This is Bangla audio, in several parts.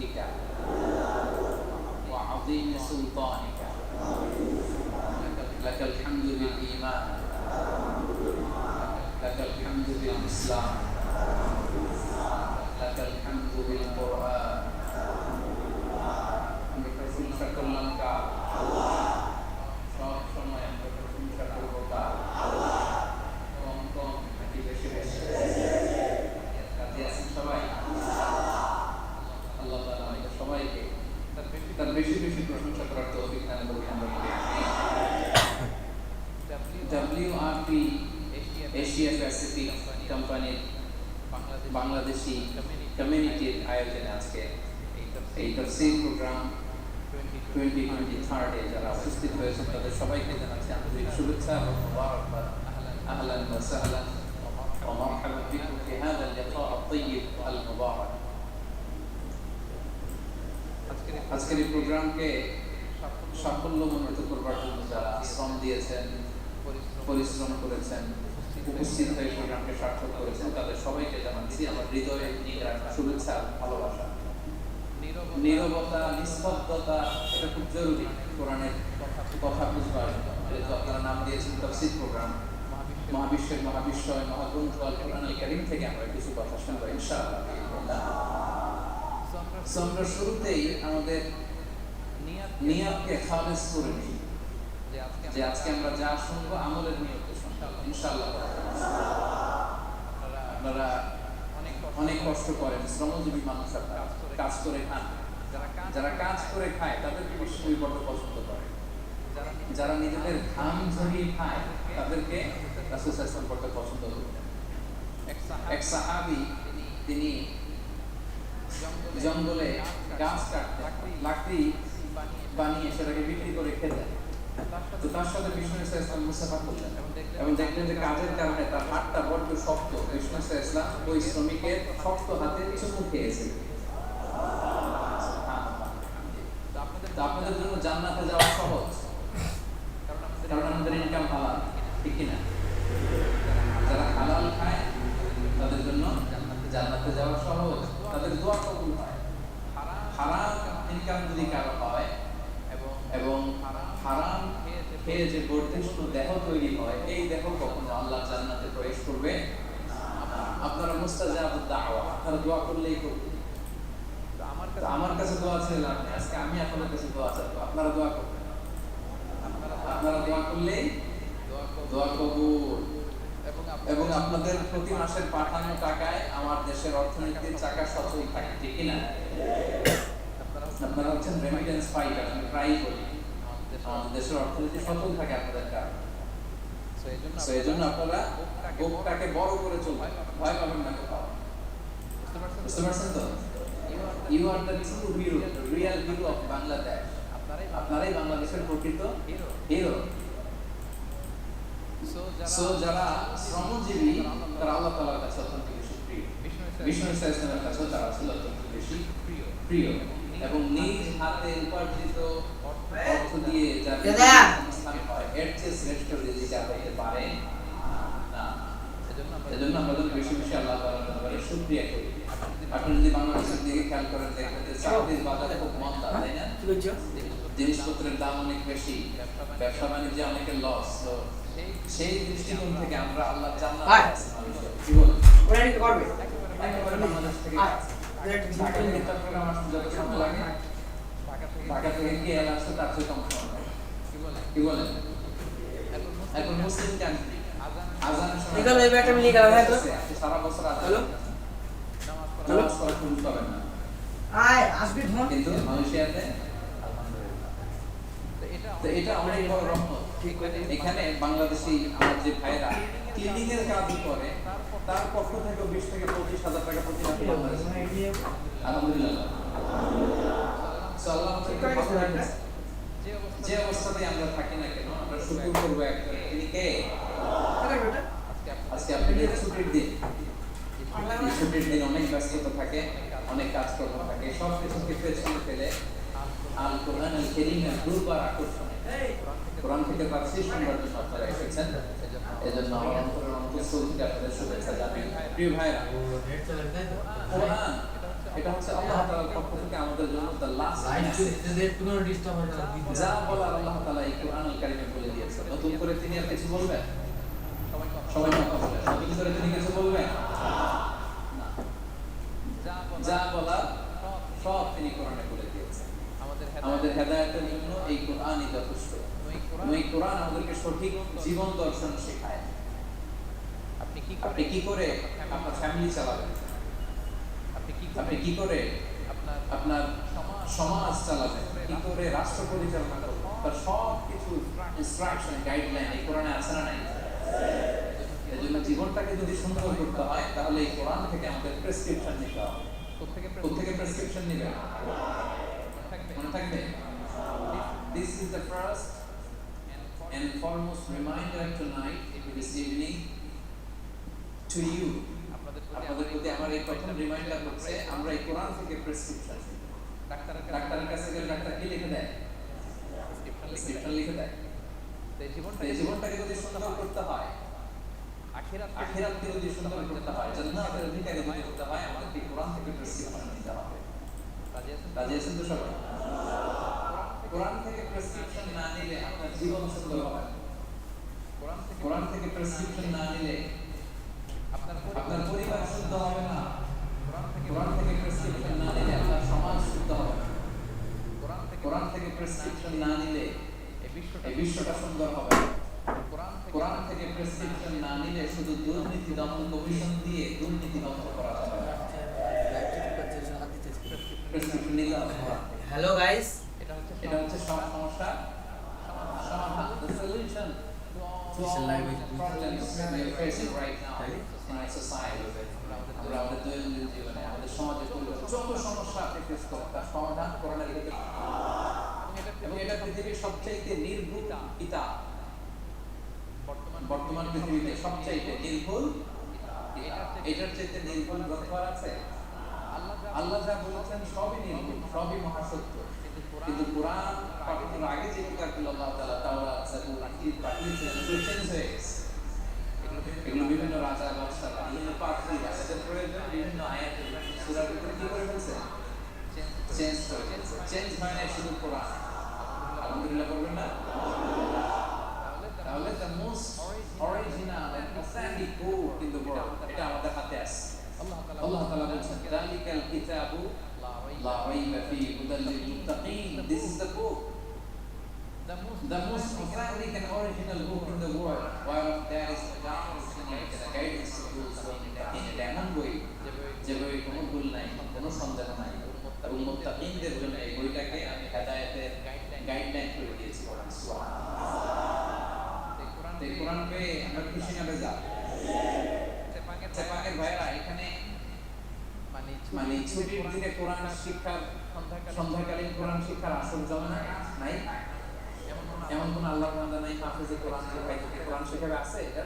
ملكك وعظيم سلطانك. لك الحمد بالإيمان. لك الحمد بالإسلام. لك الحمد بالقرآن. তফসির প্রোগ্রাম টোয়েন্টি টোয়েন্টি থার্ডে যারা উপস্থিত হয়েছে করবার জন্য যারা শ্রম দিয়েছেন, পরিশ্রম করেছেন, উপস্থিত হয়ে প্রোগ্রামকে সার্থক করেছেন, তাদের সবাইকে জানাচ্ছি আমার হৃদয়ে নিয়ে রাখা শুভেচ্ছা, ভালোবাসা। নীরবতা, নিস্তব্ধতা, এটা খুব জরুরি কোরআনের কথা বুঝবার। যেহেতু আপনারা নাম দিয়েছেন তফসিল প্রোগ্রাম। মহাবিশ্বের মহাবিশ্বয়, মহাগ্রন্থ আল কোরআনুল থেকে আমরা কিছু কথা শুনব, ইনশাআল্লাহ। আমরা শুরুতেই আমাদের নিয়তকে খালেস করে নিই। যে আজকে আমরা যা শুনব আমলের নিয়তে শুনব, ইনশাআল্লাহ। আপনারা অনেক কষ্ট করেন শ্রমজীবী মানুষ আপনারা কাজ করে খান। যারা কাজ করে খায় তাদেরকে বিশ্বনবী বড় পছন্দ করে? যারা নিজেদের ঘাম ঝরিয়ে খায়, তাদেরকে রাসূল করতে পছন্দ করে এক সাহাবী, তিনি জঙ্গলে গাছ কাটতেন, লাকড়ি বানিয়ে সেটাকে বিক্রি করে খেতেন। তো তার সাথে বিষ্ণু ইসলাম মুসাফা করলেন। এবং দেখলেন যে কাজের কারণে তার হাতটা বড্ড শক্ত। বিষ্ণু ইসলাম ওই শ্রমিকের শক্ত হাতে চুমু খেয়েছে আপনাদের জন্য জান্নাতে যাওয়া সহজ কারণ আমাদের ইনকাম হালাল ঠিক কিনা যারা হালাল খায় তাদের জন্য জান্নাতে যাওয়া সহজ তাদের দোয়া কবুল হয় হারাম ইনকাম যদি কারও হয় এবং এবং হারাম খেয়ে যে বর্ধিষ্ণু দেহ তৈরি হয় এই দেহ কখনো আল্লাহ জান্নাতে প্রবেশ করবে। আপনারা মুস্তাজাব দাওয়া আপনারা দোয়া করলেই করবেন তো আমার কাছে দোয়া ছিল আপনি আজকে আমি আপনাদের কাছে দোয়া চাইব। আপনারা দোয়া করবেন। আপনারা দোয়া করলেই দোয়া কবুল। এবং আপনাদের প্রতি মাসের পাঠানো টাকায় আমার দেশের অর্থনীতির চাকা সচল থাকে ঠিক না? আপনারা হচ্ছেন রেমিটেন্স ফাইটার আমি প্রায়ই বলি আমাদের দেশের অর্থনীতি সচল থাকে আপনাদের কারণে। তো এই জন্য আপনারা বুকটাকে বড় করে চলবেন ভয় পাবেন না কোথাও। বুঝতে পারছেন তো? You are the true hero real hero of Bangladesh আপনারাই বাংলাদেশের প্রকৃত হিরো সো যারা শ্রমজীবী তারা আল্লাহ তাআলার কাছে অত্যন্ত বেশি প্রিয় বিষ্ণু ইসলামের কাছে তারা ছিল অত্যন্ত বেশি প্রিয়। এবং নিজ হাতে উপার্জিত অর্থ দিয়ে যাদের সংস্থান হয় এর চেয়ে শ্রেষ্ঠ রিজিক আর হতে পারে না এজন্য আমরা যেন বেশি বেশি আল্লাহ তাআলার দরবারে শুকরিয়া করি। আপনি যদি বাংলাদেশের দিকে খেয়াল করেন দেখবেন যে চাকরির বাজারে খুব মন্দা তাই না? জিনিসপত্রের দাম অনেক বেশি ব্যবসা বাণিজ্যে অনেকের লস তো সেই দৃষ্টিকোণ থেকে আমরা আল্লাহ জান্নাত থেকে ঢাকা থেকে আসতে তার চেয়ে কম সময় কি বলেন? এখন মুসলিম কান্ট্রি নিকাল এই ব্যাগটা আমি নিয়ে হ্যাঁ তো? সারা বছর আজান হ্যালো? নামাজ পড়া শুরু করেন না। আয় আসবি ধন কিন্তু মালয়েশিয়াতে তো এটা অনেক বড় রহমত। এখানে বাংলাদেশি আমার যে ভাইরা ক্লিনিং এর কাজ করে তার পক্ষ থেকে বিশ থেকে পঁচিশ হাজার টাকা প্রতি মাসে বাংলাদেশে। আলহামদুলিল্লাহ। যে অবস্থাতে আমরা থাকি না কেন আমরা শুক্র করব একটা। তিনি কে? আজকে আপনাদের ছুটির দিন ছুটির দিন অনেক ব্যস্ততা থাকে অনেক কাজকর্ম থাকে সব কিছুকে পেছনে ফেলে আল কোরআন আল কেরিমের দুর্বার আকর্ষণে। কোরআন থেকে শোনার জন্য আপনারা এসেছেন। এজন্য আমার অন্তরের অন্তঃস্থল থেকে আপনাদের শুভেচ্ছা জানাই। প্রিয় ভাইরা কোরআন এটা হচ্ছে আল্লাহ তাআলার পক্ষ থেকে আমাদের জন্য দ্য লাস্ট লাইট যদি একটু কোনো ডিস্টার্ব হয় তাহলে যা বলার আল্লাহ তাআলা এই কোরআনুল কারীমে বলে দিয়েছেন নতুন করে তিনি আর কিছু বলবেন? সবাই কথা বলেন নতুন করে তিনি কিছু বলবেন? যা বলার সব তিনি কোরআনে বলে দিয়েছেন আমাদের হেদায়েতের জন্য এই কোরআনই যথেষ্ট। এই কোরআন আমাদেরকে সঠিক জীবন দর্শন শেখায়। আপনি কি আপনি কি করে আপনার ফ্যামিলি চালাবেন? আপনি কি করে আপনার আপনার সমাজ চালাবেন? কি করে রাষ্ট্র পরিচালনা করবেন? তার সব কিছু ইনস্ট্রাকশন গাইডলাইন এই কোরআনে আছে না নাই? এই জন্য জীবনটাকে যদি সুন্দর করতে হয় তাহলে এই কোরআন থেকে আমাদের প্রেসক্রিপশন নিতে হবে। কোথেকে প্রেসক্রিপশন থাকবে। মনে থাকবে? This is the first and foremost reminder tonight, this evening, to you. আপনাদের প্রতি আমার এই প্রথম রিমাইন্ডার হচ্ছে আমরা এই কোরআন থেকে প্রেসক্রিপশন ডাক্তারের ডাক্তারের কাছে গেলে ডাক্তার কি লিখে দেয়? প্রেসক্রিপশন লিখে দেয়। এই জীবনটা এই জীবনটাকে যদি সুন্দর করতে হয় আখিরাত আখিরাতকে যদি সুন্দর করতে হয় জান্নাতের অধিকারী যদি হয় আমাদেরকে কোরআন থেকে প্রেসক্রিপশন নিতে হবে। রাজি আছেন? তো সবাই? কোরআন থেকে প্রেসক্রিপশন না নিলে আপনার জীবন সুন্দর হবে কোরআন থেকে প্রেসক্রিপশন না নিলে আপনার আপনার পরিবার শুদ্ধ হবে না। কোরআন থেকে প্রেসক্রিপশন না নিলে আপনার সমাজ শুদ্ধ হবে না। কোরআন থেকে প্রেসক্রিপশন না নিলে এই বিশ্বটা বিশ্বটা সুন্দর হবে না। কোরআন থেকে প্রেসক্রিপশন না নিলে শুধু দুর্নীতি দমন কমিশন দিয়ে দুর্নীতি বন্ধ করা যাবে না। প্রেসক্রিপশন নিতে হবে হ্যালো গাইস এটা হচ্ছে এটা হচ্ছে সমস্যা সমাধান। The solution to all It's a language. the problems we are facing right now in our society আমরা আমাদের দৈনন্দিন জীবনে আমাদের সমাজে যত সমস্যা আপনি ফেস করেন তার সমাধান ভিতরে এবং এটা পৃথিবীর সবচাইতে নির্ভুল কিতাব বর্তমান বর্তমান পৃথিবীতে সবচাইতে নির্ভুল। এটার চাইতে নির্ভুল গ্রন্থ আছে আল্লাহ যা বলেছেন সবই নির্ভুল, সবই মহাসত্য। কিন্তু কোরআন পাঠানোর আগে যে কিতাবগুলো আল্লাহ তাআলা, তাওরাত জাবুর ইনজিল পাঠিয়েছেন চেঞ্জ এগুলো বিভিন্ন রাজা বাদশারা বিভিন্ন প্রয়োজন, বিভিন্ন আয়াতের সূরার ভিতরে কি করে ফেলছে? চেঞ্জ চেঞ্জ হয় শুধু কোরআন। আলহামদুলিল্লাহ বলবেন না তাহলে the most original and authentic book in the world এটা আমাদের হাতে আছে আল্লাহ তাআলা আল্লাহ তাআলা বলছেন যালিকাল কিতাবু লা লা রাইবা ফি হুদাল লিল মুত্তাকিন this is the book the most the most authentic and original book in the world whereof there is no and guidance to those who in it এমন বই যে বই কোনো ভুল নাই কোনো সন্দেহ নাই এবং মুত্তাকিনদের জন্য এই বইটাকে আমি হেদায়েতের গাইডলাইন করে দিয়েছি কোরআন এই কোরআন পেয়ে আমরা খুশি না বেজা চেপাকের ভাইরা এখানে মানে ছুটির দিনে কোরআন শিক্ষার সন্ধ্যাকালীন কোরআন শিক্ষার আসর জমা নাই এমন কোন আল্লাহ বান্দা নাই হাফেজে কোরআন যে ভাই থেকে কোরআন শেখাবে আছে এটা?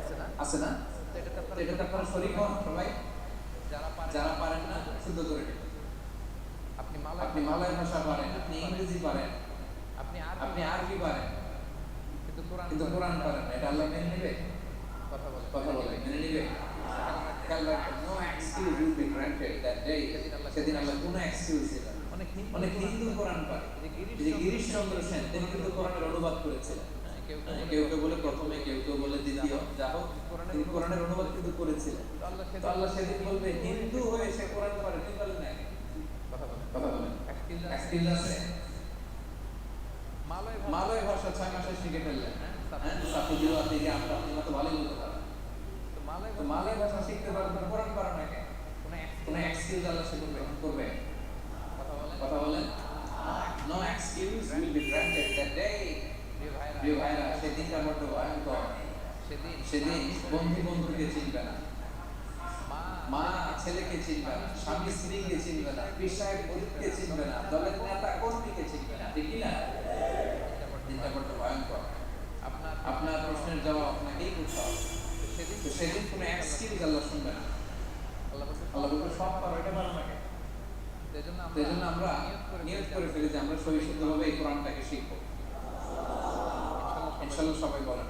আছে না? আছে না? তো এটাতে তো আপনারা এটাতে হন সবাই যারা পারেন না শুদ্ধ করে নেবেন আপনি মালয় আপনি মালয় ভাষা পারেন আপনি ইংরেজি পারেন। আপনি আর আপনি আরবি পারেন। কিন্তু কোরআন কিন্তু কোরআন পারেন না। এটা আল্লাহ মেনে নেবে? কথা বলে কথা বলে মেনে নেবে? No excuse will be granted that day সেদিন আল্লাহ কোনো এক্সকিউজ দিলেন না। অনেক হিন্দু কোরআন পারে যে গিরিশ চন্দ্র সেন তিনি কিন্তু কোরআনের অনুবাদ করেছিলেন। হ্যাঁ, কেউ কেউ কেউ বলে প্রথমে কেউ কেউ বলে দ্বিতীয়। যা হোক তিনি কোরআনের অনুবাদ কিন্তু করেছিলেন। তো আল্লাহ সেদিন বলবে হিন্দু হয়ে সে কোরআন পারে তুমি বলেন না মালয় ভাষা। ছয় মাসে শিখে ফেললেন। হ্যাঁ তো ভালোই বলতে পারেন তো মালয় ভাষা। শিখতে পারবেন কোরআন পারেন না কেন কোনো এক্সকিউজ আল্লাহ সে করবে করবে কথা বলে কথা বলেন no excuse will be granted that day প্রিয় ভাইরা প্রিয় ভাইরা সেদিনটা বড্ড ভয়ঙ্কর সেদিন? সেদিন বন্ধু বন্ধুকে চিনবে না। মা ছেলেকে চিনবে না স্বামী স্ত্রীকে চিনবে না মুরিদকে চিনবে না দলের নেতা কর্মীকে চিনবে না। ঠিক না? দিনটা বড্ড ভয়ঙ্কর। আপনার আপনার প্রশ্নের জবাব আপনাকেই করতে হবে। সেদিন? সেদিন কোনো আল্লাহ শুনবে না। আল্লাহ বলছে আল্লাহ বলবে সব পারো এটা পারো না সেই জন্য আমরা নিয়ত করে ফেলি যে আমরা সহিষ্ণুভাবে এই কোরআনটাকে শিখব। ইনশাল্লাহ সবাই বলেন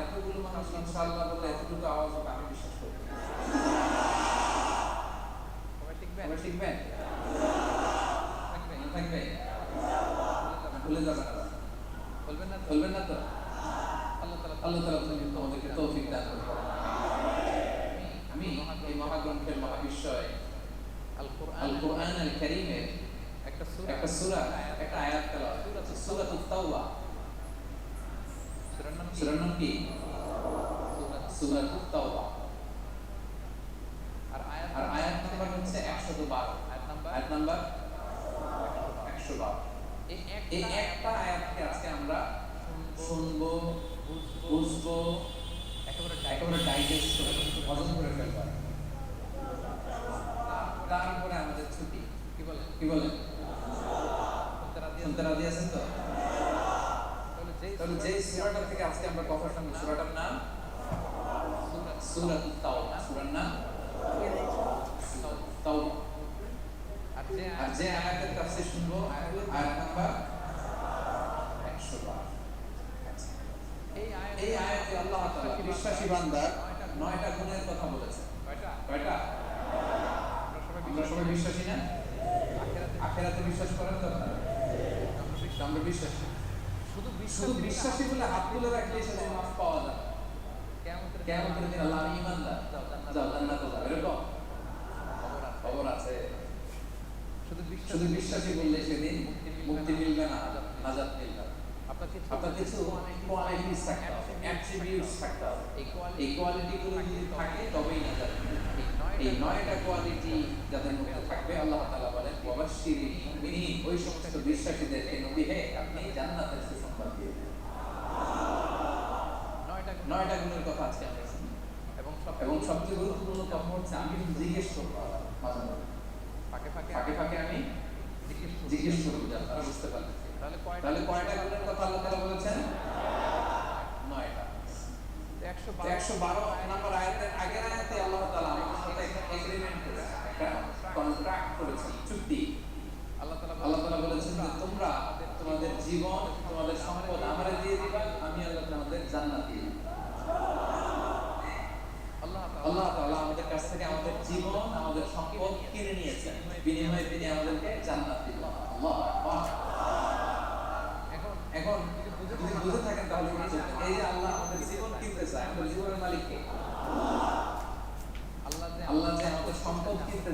এতগুলো মানুষ ইনশাআল্লাহ বলে এতটুকু আওয়াজ হবে আমি বিশ্বাস করি। থাকবেন থাকবে? ভুলে যাবেন না। বলবেন না তো? বলবেন না তো? আল্লাহ তাআলা আল্লাহ তালা তোমাদেরকে তৌফিক দান আমি এই মহাগ্রন্থের মহাবিশ্বয় আল কোরআন আল কোরআন আল কারীমের একটা সূরা। একটা সূরা একটা আয়াত তেলাওয়াত। সূরাতুত তাওবা। সূরার নাম কি? সূরাতুত তাওবা আর আয়াত আর আয়াত নাম্বার হচ্ছে 112 আয়াত নাম্বার আয়াত নাম্বার 112 এই এই একটা আয়াতকে আজকে আমরা শুনব, বুঝব, একেবারে একেবারে ডাইজেস্ট করে হজম করে ফেলব তারপরে আমাদের ছুটি কি বলে কি বলেন আছেন? শুনতে রাজি আছেন তো তাহলে যে সূরাটা থেকে আজকে আমরা কথা শুনব সূরাটার নাম? সূরা তাওবা। সূরার নাম? তাওবা। আর যে আয়াত যে আয়াতের কাছে শুনব আয়াত নাম্বার 112 এই আয়াত আল্লাহ তাআলা বিশ্বাসী বান্দার নয়টা গুণের কথা বলেছেন কয়টা? আমরা সবাই বিশ্বাসী। না? আখেরাতে। বিশ্বাস করেন তো আপনারা? আমরা বিশ্বাসী। শুধু বিশ্বাসী বলে হাত তুলে রাখলে সেটা মাফ পাওয়া যায়। কেমন করে দিন? আল্লাহ আমি ইমানদার যাও জান্নাতে যাও এরকম। খবর আছে। শুধু বিশ্বাস বললে সেদিন মুক্তি মিলবে না নাজাত মিলবে। আপনার কিছু আপনার কিছু কোয়ালিটিস থাকতে হবে। অ্যাট্রিবিউটস থাকতে হবে। এই এই কোয়ালিটিগুলো যদি থাকে তবেই মিলবে এই নয়টা কোয়ালিটি যাদের মধ্যে থাকবে আল্লাহ তাআলা মুমিনিন ওই সমস্ত বিশ্বাসীদেরকে নবী হে আপনি জান্নাতের সুসংবাদ দিয়ে দিন। নয়টা নয়টা গুণের কথা আজকে আমরা শুনি। এবং এবং সবচেয়ে গুরুত্বপূর্ণ কথা হচ্ছে আমি কিন্তু জিজ্ঞেস করব মাঝে মাঝে ফাঁকে ফাঁকে ফাঁকে ফাঁকে আমি জিজ্ঞেস করব। যে আপনারা বুঝতে পারলেন তাহলে কয়টা গুণের কথা আল্লাহ বলেছেন? নয়টা। একশো বারো নাম্বার আয়াতের আগের আয়াতে আল্লাহ তাআলা আমাদের সাথে এগ্রিমেন্ট করেছেন। একটা কন্ট্রাক্ট চুক্তি। আল্লাহ তালা বলেছেন তোমরা তোমাদের জীবন তোমাদের সম্পদ আমারে দিয়ে দিবা আমি আল্লাহ তোমাদের জান্নাত দিয়ে আল্লাহ তাআলা আমাদের কাছ থেকে আমাদের জীবন আমাদের সম্পদ কিনে নিয়েছেন। বিনিময়ে তিনি আমাদেরকে জান্নাত দিলেন আল্লাহ এখন এখন যদি বুঝে থাকেন তাহলে এই যে আল্লাহ আমাদের জীবন কিনতে চায় আমাদের জীবনের মালিক কে আল্লাহ আল্লাহ যে আমাদের সম্পদ কিনতে